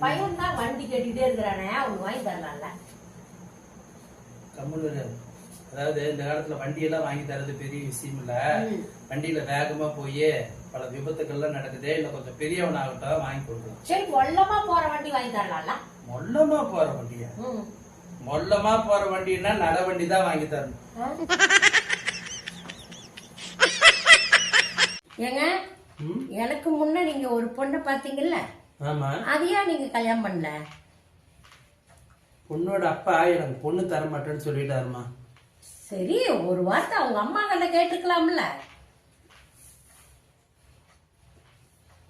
பையன் தான் வண்டி கட்டிட்டே இருக்கிறானே அவனுக்கு வாங்கி தரலாம்ல கம்முன்னு அதாவது இந்த காலத்துல வண்டி எல்லாம் வாங்கி தரது பெரிய விஷயம் இல்ல. வண்டியில வேகமா போய் பல விபத்துக்கள்லாம் நடக்குதே இல்ல கொஞ்சம் பெரியவனாகட்டும் வாங்கி கொடுக்கலாம் சரி ஒல்லமா போற வண்டி வாங்கி தரலாம்ல மொல்லமா போற வண்டியா. மொல்லமா போற வண்டின்னா நட வண்டி தான் வாங்கி தரணும்? ஏங்க? எனக்கு முன்ன நீங்க ஒரு பொண்ணை பாத்தீங்கல்ல ஆமா. அது ஏன் நீங்க கல்யாணம் பண்ணல? பொண்ணோட அப்பா எனக்கு பொண்ணு தர மாட்டேன்னு சொல்லிட்டாருமா. சரி ஒரு வார்த்தை அவங்க அம்மா கண்ட கேட்டிருக்கலாம்ல.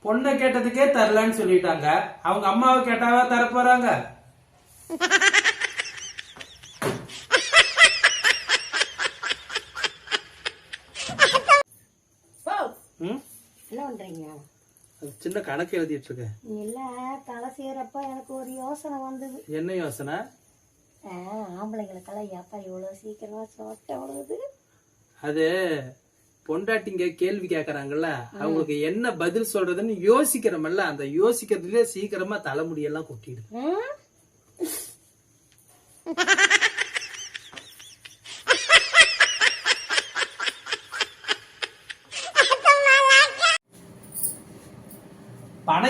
பொண்ணை கேட்டதுக்கே தரலன்னு சொல்லிட்டாங்க. அவங்க அம்மாவை கேட்டாவா தர போறாங்க? என்ன பண்றீங்க? சின்ன கணக்கு எழுதிட்டு இருக்கேன் இல்ல தலை செய்யறப்ப எனக்கு ஒரு யோசனை வந்தது. என்ன யோசனை? ஆம்பளைங்களுக்கெல்லாம் ஏப்பா இவ்வளவு சீக்கிரமா சொட்ட விழுகுது அது பொண்டாட்டிங்க கேள்வி கேக்குறாங்கல்ல அவங்களுக்கு என்ன பதில் சொல்றதுன்னு யோசிக்கிறோம்ல அந்த யோசிக்கிறதுலயே சீக்கிரமா தலைமுடியெல்லாம் கொட்டிடுது.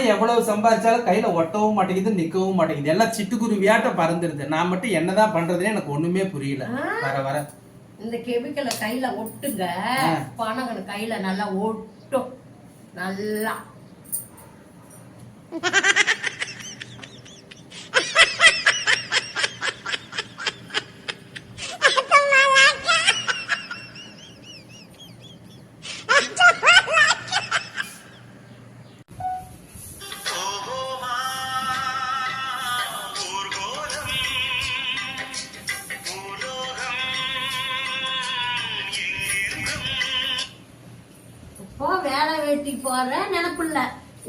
பணம் எவ்வளவு சம்பாதிச்சாலும் கையில ஒட்டவும் மாட்டேங்குது நிக்கவும் மாட்டேங்குது. எல்லாம் சிட்டுக்குருவியாட்ட பறந்துருது நான் மட்டும் என்னதான் பண்றதுன்னு எனக்கு ஒண்ணுமே புரியல. வர வர. இந்த கெமிக்கலை கையில ஒட்டுங்க. பணம் கையில நல்லா ஒட்டும். நல்லா. இப்போ வேலை வெட்டி போற நினப்பு இல்ல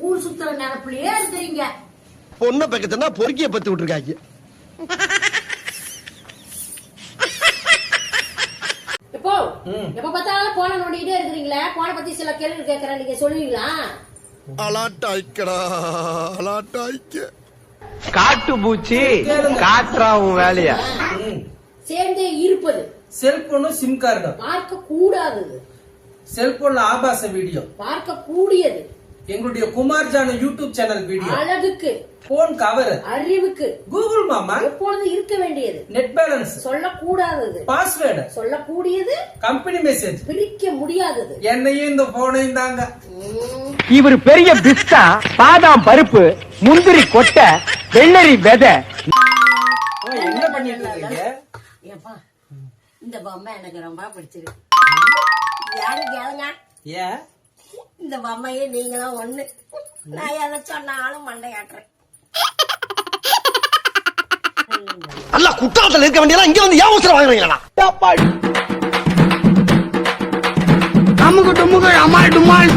ஊர் சுத்துற நினப்புலயே இருக்கிறீங்க. பொண்ணை பக்கத்துனா பொறுக்கிய பத்து விட்டுருக்காங்க. இப்போ. எப்ப பார்த்தாலும் போன நோண்டிக்கிட்டே இருக்கிறீங்களே? போன பத்தி சில கேள்வி கேட்கறேன். நீங்க சொல்லுவீங்களா? அலாட்டாய்க்கடா அலாட்டாய்க்க காட்டு பூச்சி காட்டுறா உன் வேலைய? சேர்ந்தே இருப்பது. செல்போனும் சிம் கார்டும் பார்க்க கூடாதது செல்போன்ல ஆபாச வீடியோ. பார்க்க கூடியது எங்களுடைய Kumar Janu YouTube channel video. அழகுக்கு. போன் கவர் அறிவுக்கு. கூகுள் மாமா. எப்பொழுது இருக்க வேண்டியது? நெட் பேலன்ஸ் சொல்லக்கூடாதது. பாஸ்வேர்டு சொல்லக்கூடியது. கம்பெனி மெசேஜ் பிரிக்க முடியாதது. என்னையும் இந்த போனையும் தாங்க. இவர் பெரிய பிஸ்தா பாதாம் பருப்பு முந்திரி கொட்டை வெள்ளரி விதை. என்ன பண்ணிட்டு இருக்கீங்க? ஏப்பா இந்த பொம்மை எனக்கு ரொம்ப பிடிச்சிருக்கு. யாரு கேளுங்க? ஏன்? இந்த பொம்மையே நீங்களும் ஒண்ணு. நான் எதை சொன்னாலும் மண்டையாட்டுறேன். அல்ல குற்றாலத்துல இருக்க வேண்டியதெல்லாம் இங்க வந்து ஏன் வாங்குறீங்களா? அமுகு டுமுகு அமால் டுமால்